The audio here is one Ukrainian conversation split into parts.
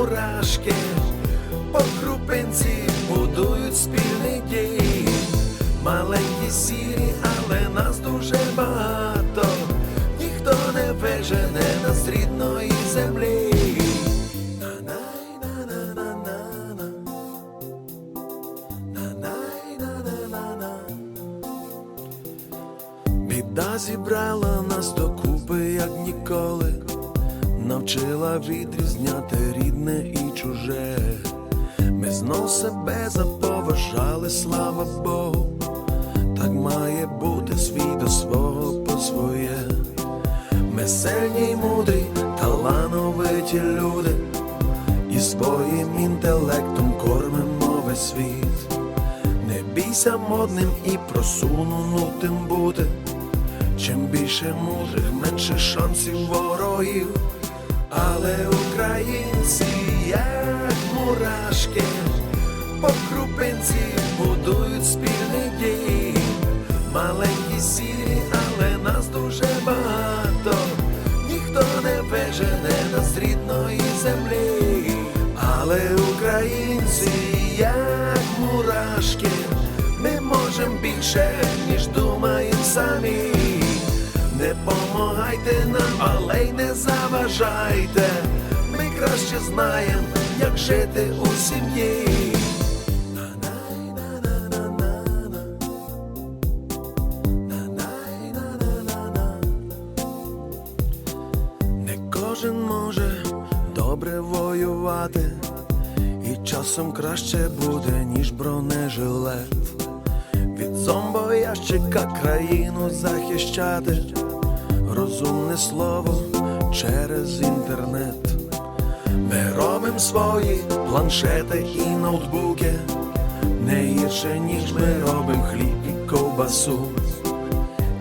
мурашки, по крупинці будують спільний дім. Маленькі сірі, але нас дуже багато. Ніхто не вижене нас рідної землі. Біда зібрала нас докупи, як ніколи, навчила відрізняти рідне і чуже. Ми знов себе заповажали, слава Богу, так має бути свій до свого по своє. Ми сильні й мудрі, талановиті люди, і своїм інтелектом кормимо весь світ. Не бійся модним і просунутим бути. Чим більше мудрих, менше шансів ворогів. Але українці, як мурашки, по крупинці будують спільний дім. Маленькі сірі, але нас дуже багато. Ніхто не вижене нас рідної землі. Але українці, як мурашки, ми можемо більше, ніж думаємо самі. Не помагайте нам, але й не заважайте. Ми краще знаємо, як жити у сім'ї. Не кожен може добре воювати, і часом краще буде, ніж бронежилет. Від зомбоящика країну захищати, розумне слово через інтернет. Ми робимо свої планшети і ноутбуки, не гірше, ніж ми робимо хліб і ковбасу.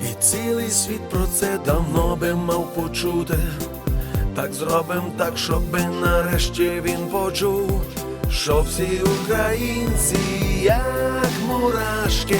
І цілий світ про це давно би мав почути. Так зробим так, щоби нарешті він почув, що всі українці, як мурашки,